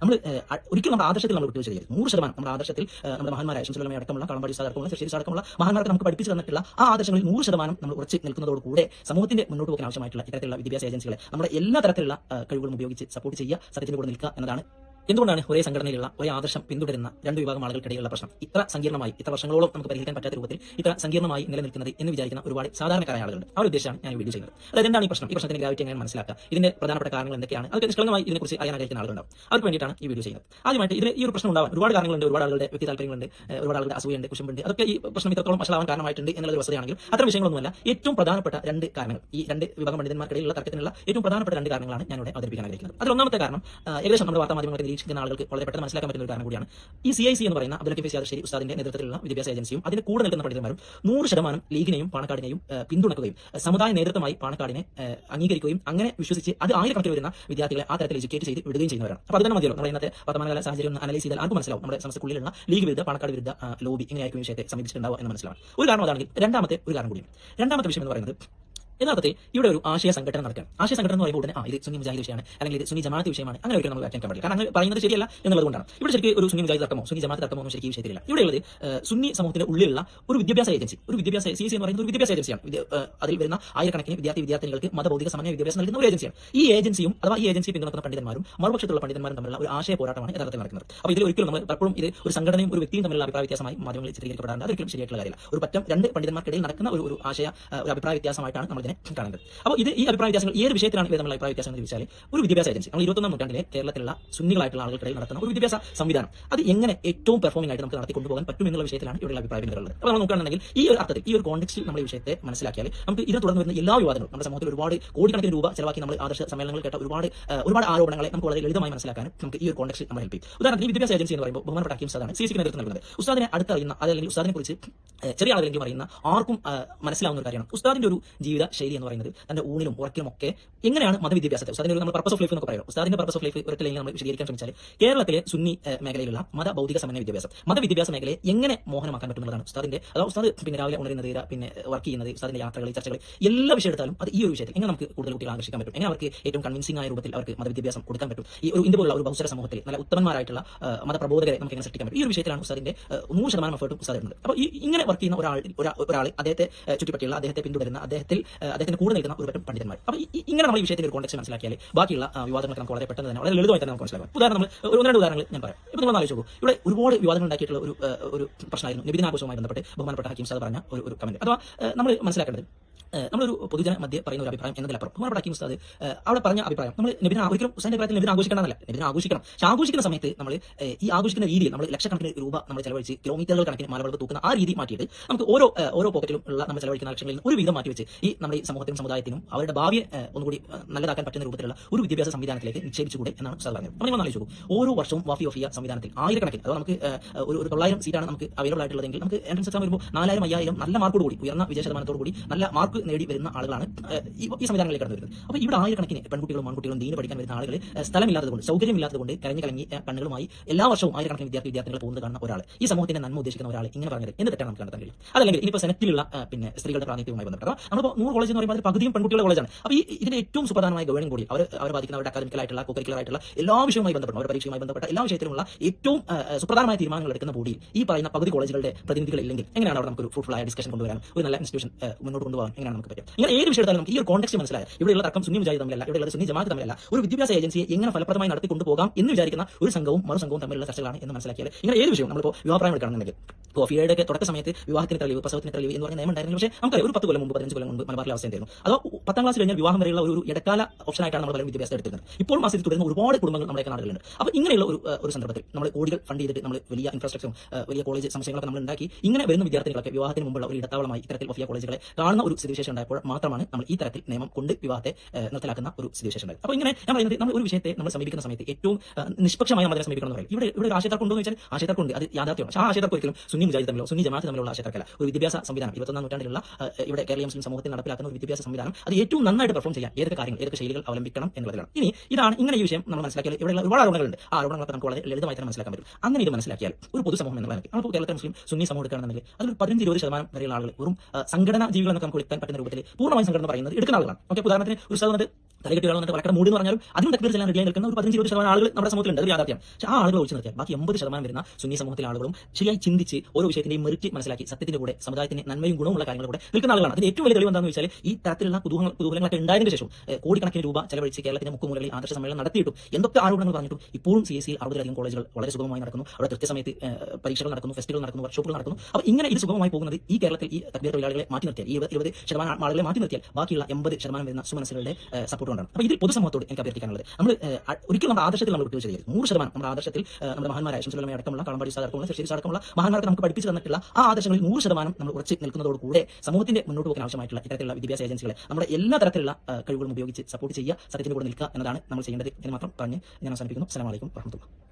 നമ്മൾ ഒരിക്കലും നമ്മുടെ ആദർശത്തിൽ നമ്മൾ വിട്ടു ചെയ്യരുത് നൂറ് ശതമാനം നമ്മുടെ ആദർശത്തിൽ നമ്മുടെ മഹാന്മാരായ ശംസുലമ അടക്കമുള്ള കളമ്പാടി സാർ അടക്കമുള്ള സാർ അടക്കമുള്ള മഹാന്മാർക്ക് നമുക്ക് പഠിപ്പിച്ചു തന്നിട്ടുള്ള ആ ആദർശങ്ങളിൽ നൂറ് ശതമാനം നമ്മൾ ഉറച്ച് നിൽക്കുന്നതോടുകൂടെ സമൂഹത്തിന്റെ മുന്നോട്ട് പോകാൻ ആവശ്യമായിട്ടുള്ള ഇത്തരത്തിലുള്ള വിദ്യാഭ്യാസ ഏജൻസികളെ നമ്മുടെ എല്ലാ തരത്തിലുള്ള കഴിവുകളും ഉപയോഗിച്ച് സപ്പോർട്ട് ചെയ്യുക സത്യത്തിന്റെ കൂടെ നിൽക്കുക എന്നതാണ് എന്തുകൊണ്ടാണ് ഒരേ സംഘടനയിലുള്ള ഒരേ ആദർശം പിന്തുടരുന്ന രണ്ട് വിഭാഗം ആളുകൾക്കിടയിലുള്ള പ്രശ്നം? ഇത്ര സങ്കീർണമായി ഇത്ര വർഷങ്ങളോളം നമുക്ക് പരിഹരിക്കാൻ പറ്റാത്ത രൂപത്തിൽ ഇത്ര സങ്കീർണമായി നിലനിൽക്കുന്നത് എന്ന് വിചാരിക്കുന്ന ഒരുപാട് സാധാരണക്കാരായ ആളുകളുണ്ട്. ആ ഉദ്ദേശമാണ് ഞാൻ വീഡിയോ ചെയ്യുന്നത്. അതായത് എന്താണ് ഈ പ്രശ്നം? ഈ പ്രശ്നത്തിന്റെ ഗ്രാവിറ്റി എങ്ങനെ മനസ്സിലാക്കുക? ഇതിന്റെ പ്രധാനപ്പെട്ട കാരണങ്ങൾ എന്തൊക്കെയാണ്? അതൊക്കെ നിഷ്കളങ്കമായി ഇതിനെക്കുറിച്ച് അറിയാൻ ആഗ്രഹിക്കുന്ന ആളുകളുണ്ടാവും. അവർക്ക് വേണ്ടിയിട്ടാണ് ഈ വീഡിയോ ചെയ്യുന്നത്. ആദ്യമായിട്ട് ഇതിന് ഈ ഒരു പ്രശ്നം ഉണ്ടാവാൻ ഒരുപാട് കാരണങ്ങളുണ്ട് ഒരുപാട് ആളുകളുടെ വ്യക്തി താല്പര്യങ്ങളുണ്ട് ഒരുപാട് ആളുകളുടെ അസൂയുണ്ട് കുശുമ്പുണ്ട്. അതൊക്കെ ഈ പ്രശ്നം ഇത്രത്തോളം വഷളാവാൻ കാരണമായിട്ടുണ്ട് എന്നുള്ള ഒരു വസ്തുതയാണെങ്കിലും അത്തരം വിഷയങ്ങളൊന്നുമല്ല. ഏറ്റവും പ്രധാനപ്പെട്ട രണ്ട് കാരണങ്ങൾ ഈ രണ്ട് വിഭാഗം പണ്ഡിതന്മാർക്കിടയിലുള്ള തർക്കത്തിനുള്ള ഏറ്റവും പ്രധാനപ്പെട്ട രണ്ട് കാരണങ്ങളാണ് ഞാൻ ഇവിടെ അവതരിപ്പിക്കാൻ ആഗ്രഹിക്കുന്നത്. അതിൽ ഒന്നാമത്തെ കാരണം ഏകദേശം നമ്മുടെ വാർത്താ മാധ്യമങ്ങളെ നിരീക്ഷിക്കുന്ന ആളുകൾക്ക് വളരെ പെട്ടെന്ന് മനസ്സിലാക്കാൻ പറ്റുന്ന ഒരു കാരണം കൂടിയാണ്. ഈ സി ഐ സി എന്ന് പറയുന്ന അബ്ദുൽ ലത്തീഫ് യാദശ്ശേരി ഉസ്താദിന്റെ നേതൃത്വത്തിലുള്ള വിദ്യാഭ്യാസ ഏജൻസിയും അതിന്റെ കൂടെ നിൽക്കുന്ന പണ്ഡിതന്മാരും നൂറ് ശതമാനം ലീഗിനെയും പാണക്കാടിനെയും പിന്തുണക്കുകയും സമുദായ നേതൃത്വമായി പാണക്കാടിനെ അംഗീകരിക്കുകയും അങ്ങനെ വിശ്വസിച്ച് അത് ആയിരക്കണക്കിന് വരുന്ന വിദ്യാർത്ഥികളെ ആ തരത്തിൽ എഡ്യൂക്കേറ്റ് ചെയ്ത് വിടുകയും ചെയ്യുന്നവരാണ്. അപ്പോൾ അത് തന്നെ മതിയല്ലോ. നമ്മുടെ ഇന്നത്തെ വർത്തമാനകാല സാഹചര്യം ഒന്ന് അനലൈസ് ചെയ്താൽ ആർക്കും മനസ്സിലാവും. നമ്മുടെ സംസ്ഥക്കുള്ളിലുള്ള ലീഗ് വിരുദ്ധ പാണക്കാട് വിരുദ്ധ ലോബി ഇങ്ങനെയായിരിക്കും വിഷയത്തെ സമീപിച്ചിട്ടുണ്ടാവുക എന്ന് മനസ്സിലാവും ഒരു കാരണം അതാണെങ്കിൽ രണ്ടാമത്തെ ഒരു കാരണം കൂടിയാണ്. രണ്ടാമത്തെ വിഷയം എന്ന് പറയുന്നത് യഥാർത്ഥത്തിൽ ഇവിടെ ഒരു ആശയ സംഘടന നടക്കുകയാണ്. ആശയ സംഘടന എന്ന് പറയുമ്പോൾ ഉടനെ ആ ഇത് സുന്നി മുജാഹിദ് വിഷയമാണ് അല്ലെങ്കിൽ ഇത് സുന്നി ജമാഅത്ത് വിഷയമാണ് അങ്ങനെ ഒരിക്കലും നമ്മൾ വ്യാഖ്യാനിക്കാൻ പാടില്ല. കാരണം പറയുന്നത് ശരിയല്ല എന്നുള്ളതുകൊണ്ടാണ് ഇവിടെ ശരിക്കും ഒരു സുന്നി മുജാഹിദ് തർക്കമോ സുന്നി ജമാഅത്ത് തർക്കമോ ഒന്നും ശരിക്കും വിഷയത്തിലില്ല ഇവിടെ ഉള്ളത് സുന്നി സമൂഹത്തിന്റെ ഉള്ളിലുള്ള ഒരു വിദ്യാഭ്യാസ ഏജൻസി. ഒരു വിദ്യാഭ്യാസ സി സി എന്ന് പറയുന്നത് ഒരു വിദ്യാഭ്യാസ ഏജൻസിയാണ്. അതിൽ വരുന്ന ആയിരക്കണക്കിന് വിദ്യാർത്ഥി വിദ്യാർത്ഥികൾക്ക് മതബൗദ്ധിക സമന്വയ വിദ്യാഭ്യാസം നൽകുന്ന ഒരു ഏജൻസിയാണ്. ഈ ഏജൻസിയും അഥവാ ഈ ഏജൻസി പിന്തുണക്കുന്ന പണ്ഡിതന്മാരും മറുപക്ഷത്തുള്ള പണ്ഡിതന്മാരും തമ്മിലുള്ള ഒരു ആശയ പോരാട്ടമാണ് യഥാർത്ഥത്തിൽ നടക്കുന്നത്. അപ്പോൾ ഇതിൽ ഒരിക്കലും നമ്മൾ പലപ്പോഴും ഇത് ഒരു സംഘടനയും ഒരു വ്യക്തിയും തമ്മിലുള്ള അഭിപ്രായ വ്യത്യാസമായി മാധ്യമങ്ങളിൽ ചിത്രീകരിക്കപ്പെടാറുണ്ട്. അതൊരിക്കലും ശരിയായിട്ടുള്ള കാര്യമില്ല. ഒരു പറ്റം രണ്ട് പണ്ഡിതന്മാർക്കിടയിൽ നടക്കുന്ന ഒരു ആശയ ഒരു അഭിപ്രായ വ്യത്യാസമായിട്ടാണ് നമ്മൾ ഇതിനെ കാണുന്നത്. അപ്പോൾ ഇത് ഈ അഭിപ്രായ വ്യത്യാസങ്ങൾ ഏത് വിഷയത്തിലാണ് ഇവർ നമ്മൾ അഭിപ്രായ വ്യത്യാസം എന്ന് ഒരു വിദ്യാഭ്യാസ ഏജൻസി നമ്മൾ ഇരുപത്തൊന്നാം നൂറ്റാണ്ടിലെ കേരളത്തിലുള്ള സുന്നികളായിട്ടുള്ള ആളുകൾക്കിടയിൽ നടത്തുന്ന ഒരു വിദ്യാഭ്യാസ സംവിധാനം. അത് എങ്ങനെ ഏറ്റവും പെർഫോമിംഗ് ആയിട്ട് നമുക്ക് നടത്തി കൊണ്ടുപോകാൻ പറ്റും എന്നുള്ള വിഷയത്തിലാണ് ഇവിടെയുള്ള അഭിപ്രായ ഭിന്നതകളുള്ളത് അപ്പോൾ നമ്മൾ നോക്കുകയാണെങ്കിൽ ഈ ഒരു അർത്ഥത്തിൽ ഈ ഒരു കോൺടെക്സ്റ്റിൽ നമ്മൾ ഈ വിഷയത്തെ മനസ്സിലാക്കിയാൽ നമുക്ക് ഇതിനെ തുടർന്ന് വരുന്ന എല്ലാ വിവാദങ്ങളും നമ്മുടെ സമൂഹത്തിൽ ഒരുപാട് കോടിക്കണക്കിന് രൂപ ചിലവാക്കി നമ്മൾ ആദർശ സമ്മേളനങ്ങൾ കേട്ട ഒരുപാട് ഒരുപാട് ആരോപണങ്ങളെ നമുക്ക് വളരെ ലളിതമായി മനസ്സിലാക്കാനും നമുക്ക് ഈ ഒരു കോൺടെക്സ്റ്റിൽ നമ്മൾ ഹെൽപ്പ് ചെയ്യും. ഉദാഹരണത്തിന് വിദ്യാഭ്യാസ ഏജൻസി എന്ന് പറയുമ്പോൾ ബഹുമാനപ്പെട്ട ഹക്കീം സാദാണ് സി സിക്ക് നേതൃത്വം നൽകുന്നത്. ഉസ്താദിനെ അടുത്തറിയുന്ന അതല്ലെങ്കിൽ ഉസ്താദിനെ കുറിച്ച് ചെറിയ ആളുകളെങ്കിലും അറിയുന്ന ആർക്കും മനസ്സിലാവുന്ന ഒരു കാര്യമാണ്. ഉസ്താദിന്റെ ഒരു ജീവിത ശൈലി എന്ന് പറയുന്നത് തന്റെ ഊണിലും ഉറക്കിലും ഒക്കെ എങ്ങനെയാണ് മതവിദ്യാഭ്യാസത്തെ? ഉസ്താദിന്റെ നമ്മൾ പർപ്പസ് ഓഫ് ലൈഫ് എന്നൊക്കെ പറയുന്നത് ഉസ്താദിന്റെ പർപ്പസ് ഓഫ് ലൈഫ് ഒരു നമ്മൾ വിശദീകരിക്കാൻ ശ്രമിച്ചാൽ കേരളത്തിലെ സുന്നി മേഖലയിലുള്ള മത ഭൗതിക സമന്വയ വിദ്യാഭ്യാസം. മതവിദ്യാഭ്യാസ മേഖലയെ എങ്ങനെ മോഹനമാക്കാൻ പറ്റുന്നതാണ് ഉസ്താദിന്റെ അതോ ഉസ്താദ് പിന്നെ രാവിലെ ഉണരുന്നത് പിന്നെ വർക്ക് ചെയ്യുന്നത് ഉസ്താദിന്റെ യാത്രകൾ ചർച്ചകൾ എല്ലാ വിഷയം എടുത്താലും അത് ഈ ഒരു വിഷയത്തിൽ എങ്ങനെ നമുക്ക് കൂടുതൽ കുട്ടികൾ ആകർഷിക്കാൻ പറ്റും? എങ്ങനെ അവർക്ക് ഏറ്റവും കൺവിൻസിംഗ് ആയ രൂപത്തിൽ അവർക്ക് മതവിദ്യാഭ്യാസം കൊടുക്കാൻ പറ്റും? ഈ ഒരു ഇന്ത്യ പോലുള്ള ഒരു ബൗസര സമൂഹത്തിൽ നല്ല ഉത്തമന്മാരായിട്ടുള്ള മതപ്രബോധകരെ നമുക്ക് എങ്ങനെ സൃഷ്ടിക്കാൻ പറ്റും? ഈ ഒരു വിഷയത്തിലാണ് ഉസ്താദിന്റെ നൂറ് ശതമാനം എഫേർട്ടും ഉസ്താദ് അപ്പോൾ ഈ ഇങ്ങനെ വർക്ക് ചെയ്യുന്ന ഒരാൾ ഒരാ- ഒരാൾ അദ്ദേഹത്തെ ചുറ്റിപ്പറ്റിയുള്ള അദ്ദേഹത്തെ പിന്തുടരുന്ന അദ്ദേഹത്തിൽ അദ്ദേഹത്തിന് കൂടെ നിൽക്കുന്ന ഒരു പറ്റം പണ്ഡിതന്മാർ അപ്പോൾ ഇങ്ങനെ നമ്മൾ ഈ വിഷയത്തിന്റെ ഒരു കോൺടെക്സ്റ്റ് മനസ്സിലാക്കിയാൽ ബാക്കിയുള്ള വിവാദങ്ങളൊക്കെ നമുക്ക് വളരെ പെട്ടെന്ന് തന്നെ വളരെ ലളിതമായി തന്നെ നമുക്ക് മനസ്സിലാക്കാം ഉദാഹരണം നമ്മൾ ഒരു രണ്ട് ഉദാഹരണങ്ങൾ ഞാൻ പറയാം. ഇപ്പോൾ നിങ്ങൾ ആലോചിച്ച് നോക്കൂ. ഇവിടെ ഒരുപാട് വിവാദങ്ങൾ ഉണ്ടാക്കിയിട്ടുള്ള ഒരു ഒരു പ്രശ്നമായിരുന്നു. നിബിദിനാഘോഷവുമായി ബന്ധപ്പെട്ട് ബഹുമാനപ്പെട്ട ഹക്കീം സാദ് പറഞ്ഞ ഒരു ഒരു കമന്റ് അഥവാ നമ്മൾ മനസ്സിലാക്കേണ്ടത് നമ്മളൊരു പൊതുജന മധ്യ പറയുന്ന ഒരു അഭിപ്രായം എന്നതിലപ്പുറം. ബഹുമാനപ്പെട്ട ഹക്കീം ഉസ്താദ് അവിടെ പറഞ്ഞ അഭിപ്രായം. നമ്മൾ നബിനെ ഒരിക്കലും ഹുസൈന്റെ അഭിപ്രായത്തിൽ നബിനെ ആഘോഷിക്കണമെന്നല്ല. നബിനെ ആഘോഷിക്കണം. പക്ഷെ ആഘോഷിക്കുന്ന സമയത്ത് നമ്മൾ ഈ ആഘോഷിക്കുന്ന രീതിയിൽ നമ്മൾ ലക്ഷക്കണക്കിന് രൂപ നമ്മൾ ചെലവഴിച്ച് കിലോമീറ്ററുകൾ കണക്കിന് മലവെടുപ്പ് തൂക്കുന്ന ആ രീതി മാറ്റിയിട്ട് നമുക്ക് ഓരോ ഓരോ പോക്കറ്റിലും ഉള്ള നമ്മൾ ചെലവഴിക്കുന്ന ലക്ഷങ്ങളിൽ നിന്ന് ഒരു വീതം മാറ്റി വെച്ച് ഈ നമ്മുടെ ഈ സമൂഹത്തിനും സമുദായത്തിനും അവരുടെ ഭാവിയെ ഒന്നുകൂടി നല്ലതാക്കാൻ പറ്റുന്ന രൂപത്തിലുള്ള ഒരു വിദ്യാഭ്യാസ സംവിധാനത്തിലേക്ക് നിക്ഷേപിച്ചുകൂടെ എന്നാണ് ഉസ്താദ് പറഞ്ഞത്. അപ്പോൾ നിങ്ങൾ ആലോചിച്ചു ഓരോ വർഷവും വാഫി ഓഫിയ സംവിധാനത്തിൽ ആയിരക്കണക്കിന് അത് നമുക്ക് ഒരു തൊള്ളായിരം സീറ്റാണ് നമുക്ക് അവൈലബിൾ ആയിട്ടുള്ളതെങ്കിൽ നമുക്ക് എൻട്രൻസ് എക്സാം വരുമ്പോൾ നാലായിരം അയ്യായിരം നല്ല മാർക്കോട് കൂടി ഉയർന്ന വിജയ ശതമാനത്തോടു കൂടി നല്ല മാർക്ക് നേടി വരുന്ന ആളുകളാണ് ഈ സംവിധാനങ്ങളിൽ കടന്നു വരുന്നത്. അപ്പോൾ ഇവിടെ ആയിരക്കണക്കിന് പെൺകുട്ടികളും ആൺകുട്ടികളും ദീന് പഠിക്കാൻ വരുന്ന ആളുകൾ സ്ഥലമില്ലാത്തതുകൊണ്ട് സൗകര്യമില്ലാത്തതുകൊണ്ട് കരഞ്ഞു കലങ്ങി കണ്ണുകളുമായി എല്ലാ വർഷവും ആയിരക്കണക്കിന് വിദ്യാർത്ഥി വിദ്യാർത്ഥികൾ പോകുന്നത് കാണുന്ന ഒരാൾ ഈ സമൂഹത്തിന്റെ നന്മ ഉദ്ദേശിക്കുന്ന ഒരാൾ ഇങ്ങനെ പറഞ്ഞത് എന്ത് തെറ്റാണ് നമുക്ക് കണ്ടെത്താൻ കഴിയും. അതല്ലെങ്കിൽ ഇനിയിപ്പോൾ സെനറ്റിലുള്ള പിന്നെ സ്ത്രീകളുടെ പ്രാതിനിധ്യവുമായി ബന്ധപ്പെട്ട അഥവാ നമ്മളിപ്പോൾ നൂറ് കോളേജ് എന്ന് പറയുമ്പോൾ പകുതിയും പെൺകുട്ടികളുടെ കോളേജാണ് അപ്പോൾ ഈ ഇതിന്റെ ഏറ്റവും സുപ്രധാനമായ ഗവേണിംഗ് കൂടി അവർ അവർ ബാധിക്കുന്ന അവരുടെ അക്കാദമിക്കലായിട്ടുള്ള കോക്കരിക്കലായിട്ടുള്ള എല്ലാ വിഷയവുമായി ബന്ധപ്പെട്ട അവരുടെ പരീക്ഷയുമായി ബന്ധപ്പെട്ട എല്ലാ വിഷയത്തിലുമുള്ള ഏറ്റവും സുപ്രധാനമായ തീരുമാനങ്ങൾ എടുക്കുന്ന ബോഡിയിൽ ഈ പറയുന്ന പകുതി കോളേജുകളുടെ പ്രതിനിധികൾ ഇല്ലെങ്കിൽ എങ്ങനെയാണ് അവിടെ നമുക്ക് ഒരു ഫ്രൂട്ട്ഫുൾ ആയ ഡിസ്കഷൻ കൊണ്ടുവരാൻ ഒരു നല്ല ഇൻസ്റ്റിറ്റ്യൂഷൻ മുന്നോട്ട് കൊണ്ടുപോകാൻ എങ്ങനെയാണ് നമുക്ക് പറ്റും ഇങ്ങനെ ഏത് വിഷയം എടുത്താലും നമുക്ക് ഈ ഒരു കോൺടെക്സ്റ്റ് മനസ്സിലായ ഇവിടെയുള്ള തർക്കം സുന്നി മുജാഹിദ് തമ്മിലല്ല ഇവിടെയുള്ള സുന്നി ജമാഅത്ത് തമ്മിലല്ല ഒരു വിദ്യാഭ്യാസ ഏജൻസിയെ എങ്ങനെ ഫലപ്രദമായി നടത്തി കൊണ്ടുപോകാം എന്ന് വിചാരിക്കുന്ന ഒരു സംഘവും മറു സംഘവും തമ്മിലുള്ള ചർച്ചകളാണ് എന്ന് മനസ്സിലാക്കിയാൽ ഇങ്ങനെ ഏത് വിഷയം നമ്മളിപ്പോൾ വിവാഹപ്രായം എടുക്കുകയാണെന്നുണ്ടെങ്കിൽ കോഫിയുടെ ഒക്കെ തുടക്ക സമയത്ത് വിവാഹത്തിന് തെളിവ് പ്രസവത്തിന് തെളിവ് എന്ന് പറഞ്ഞ നിയമം ഉണ്ടായിരുന്നു പക്ഷേ നമുക്ക് ഒരു പത്ത് കൊല്ലം മുമ്പ് പതിനഞ്ച് കൊല്ലം മുമ്പ് മലബാറിലെ അവസ്ഥ ഉണ്ടായിരുന്നു അതോ പത്താം ക്ലാസ് കഴിഞ്ഞാൽ വിവാഹം വരെയുള്ള ഒരു ഇടക്കാല ഓപ്ഷനായിട്ടാണ് നമ്മൾ പലരും വിദ്യാഭ്യാസം എടുത്തിരുന്നത്. ഇപ്പോൾ മാസത്തിൽ തുടരുന്ന. ഒരുപാട് കുടുംബങ്ങൾ നമ്മുടെ നാടുകളുണ്ട് അപ്പോൾ ഇങ്ങനെയുള്ള ഒരു ഒരു സന്ദർഭത്തിൽ നമ്മൾ കോടികൾ ഫണ്ട് ചെയ്തിട്ട് നമ്മൾ വലിയ ഇൻഫ്രാസ്ട്രക്ചറും വലിയ കോളേജ് സംശയങ്ങളൊക്കെ നമ്മൾ ഉണ്ടാക്കി ഇങ്ങനെ വരുന്ന വിദ്യാർത്ഥികളൊക്കെ വിവാഹത്തിന് മുമ്പുള്ള ഒരു ഇടത്താവളമായി ഇത്തരത്തിൽ ഓഫിയ കോളേജുകളെ കാണുന്ന ഒരു സ്ഥിതിവിശേഷം ഉണ്ടായപ്പോൾ മാത്രമാണ് നമ്മൾ ഈ തരത്തിൽ നിയമം കൊണ്ട് വിവാഹത്തെ നിർത്തലാക്കുന്ന ഒരു സ്ഥിതിവിശേഷം ഉണ്ടായത്. അപ്പോൾ ഇങ്ങനെ ഞാൻ പറയുന്നത് നമ്മൾ ഒരു വിഷയത്തെ നമ്മൾ സമീപിക്കുന്ന സമയത്ത് ഏറ്റവും നിഷ്പക്ഷമായി നമ്മൾ അതിനെ സമീപിക്കണം എന്ന് പറയും. ഇവിടെ ഇവിടെ ഒരു ആശയത്തർക്കം ഉണ്ടോ എന്ന് വെച്ചാൽ ആശയത്തർക്കുണ്ട് അത് യാഥാർത്ഥ്യമാണ്. ആ ആശയത്തർക്ക് ഒരിക്കലും സുന്നി മുജാഹിദ് തമ്മിലോ സുന്നി ജമാഅത്ത് തമ്മിലുള്ള ആശയത്തർക്കല്ല ഒരു വിദ്യാഭ്യാസ സംവിധാനം ഇരുപത്തൊന്നാം നൂറ്റാണ്ടിലുള്ള ഇവിടെ കേരളീയ മുസ്ലിം സമൂഹത്തിൽ നടപ്പിലാക്കുന്ന ഒരു വിദ്യാഭ്യാസ സംവിധാനം അത് ഏറ്റവും നന്നായിട്ട് പെർഫോം ചെയ്യാം ഏതൊക്കെ കാര്യങ്ങൾ ഏതൊക്കെ ശൈലികൾ അവലംബിക്കണം എന്നുള്ളതാണ് ഇനി ഇതാണ് ഇങ്ങനെ ഈ വിഷയം നമ്മൾ മനസ്സിലാക്കിയാൽ ഇവിടെയുള്ള ഒരുപാട് ആരോപണങ്ങളുണ്ട്. ആ ആരോപണങ്ങളൊക്കെ നമുക്ക് വളരെ ലളിതമായി തന്നെ മനസ്സിലാക്കാൻ പറ്റും. അങ്ങനെ ഇത് മനസ്സിലാക്കിയാൽ ഒരു പൊതുസമൂഹം എന്നുള്ള നിലയ്ക്ക് നമ്മൾ കേരളത്തിലെ മുസ്ലിം സുന്നി സമൂഹം എടുക്കുകയാണെന്നുണ്ടെങ്കിൽ അതിൽ പതിനഞ്ച് ഇരുപത് ശതമാനം വരെയുള്ള ആളുകൾ വെറും സംഘടനാ ജീവികൾ നമുക്ക് വിളിക്കാൻ പറ്റുന്ന രൂപത്തിൽ പൂർണമായി സംഘടന പറയുന്നത് എടുക്കുന്ന ആളുകളാണ്. ഓക്കെ ഉദാഹരണത്തിന് ഒരു സ്ഥലത്ത് തലകെട്ടുകൾ എന്നിട്ട് വളക്കട മൂടി എന്ന് പറഞ്ഞാലും അതിനും തക്ബീർ ചെല്ലാൻ റെഡിയായി നിൽക്കുന്ന ഒരു പതിനഞ്ച് ഇരുപത് ശതമാനം ആളുകൾ നമ്മുടെ സമൂഹത്തിലുണ്ട്. അത് യാഥാർത്ഥ്യം. പക്ഷേ ആ ആളുകൾ ഒഴിച്ചു നിർത്തിയാൽ ബാക്കി എൺപത് ശതമാനം വരുന്ന സുന്നി സമൂഹത്തിലെ ആളുകളും ശരിയായി ചിന്തിച്ച് ഓരോ വിഷയത്തിന്റെയും മെറിറ്റ് മനസ്സിലാക്കി സത്യത്തിന്റെ കൂടെ സമുദായത്തിന്റെ നന്മയും ഗുണമുള്ള കാര്യങ്ങളുടെ കൂടെ നിൽക്കുന്ന ആളുകളാണ്. അതിന് ഏറ്റവും വലിയ തെളിവ് എന്താണെന്ന് വെച്ചാൽ ഈ തരത്തിലുള്ള കുതൂഹങ്ങൾ കുതൂഹലങ്ങളൊക്കെ ഉണ്ടായതിനു ശേഷം കോടിക്കണക്കിന് രൂപ ചെലവഴിച്ച് കേരളത്തിന്റെ മുക്കുമൂലകളിൽ ആദർശ സമ്മേളനം നടത്തിയിട്ടും എന്തൊക്കെ ആരോപണങ്ങൾ പറഞ്ഞിട്ടും ഇപ്പോഴും സി എസ് സി അറുപതിലധികം കോളേജുകൾ വളരെ സുഗമമായി നടക്കുന്നു. അവിടെ കൃത്യസമയത്ത് പരീക്ഷകൾ നടക്കുന്നു ഫെസ്റ്റുകൾ നടക്കുന്നു വർക്ക്ഷോപ്പുകൾ നടക്കുന്നു. അപ്പോൾ ഇങ്ങനെ ഇത് സുഗമമായി പോകുന്നത് ഈ കേരളത്തിൽ ഈ തക്ബീർ തൊഴിലാളികളെ മാറ്റി നിർത്തിയാൽ ഈ ഇരുപത് ശതമാനം ആളുകളെ മാറ്റി നിർത്തിയാൽ ബാക്കിയുള്ള എൺപത് ശതമാനം വരുന്ന സുമനസ്സുകളുടെ സപ്പോർട്ട് കൊണ്ടാണ് അപ്പോൾ ഇതിൽ പൊതുസമൂഹത്തോട് എനിക്ക് അഭ്യർത്ഥിക്കാനുള്ളത്. നമ്മൾ ഒരിക്കലും നമ്മുടെ ആദർശത്തിൽ നമ്മൾ വിട്ടു ചെയ്യരുത് നൂറ് ശതമാനം നമ്മുടെ ആദർശത്തിൽ നമ്മുടെ മഹാന്മാരായ ശംസുലമയ അടക്കമുള്ള കളമ്പാടി അടക്കമുള്ള ശരി അടക്കമുള്ള മഹാന്മാർക്ക് നമുക്ക് പഠിപ്പിച്ചു തന്നിട്ടുള്ള ആ ആദർശങ്ങളിൽ നൂറ് ശതമാനം നമ്മൾ ഉറച്ച് നിൽക്കുന്നതോട് കൂടെ സമൂഹത്തിന്റെ മുന്നോട്ട് പോകാൻ ആവശ്യമായിട്ടുള്ള ഇത്തരത്തിലുള്ള വിദ്യാഭ്യാസ ഏജൻസികളെ നമ്മുടെ എല്ലാ തരത്തിലുള്ള കഴിവുകളും ഉപയോഗിച്ച് സപ്പോർട്ട് ചെയ്യുക സത്യത്തിന്റെ കൂടെ നിൽക്കുക എന്നതാണ് നമ്മൾ ചെയ്യേണ്ടത് എന്ന് മാത്രം പറഞ്ഞ് ഞാൻ അവസാനിപ്പിക്കുന്നു. അസ്സലാമു അലൈക്കും വറഹ്മത്തുള്ളാഹി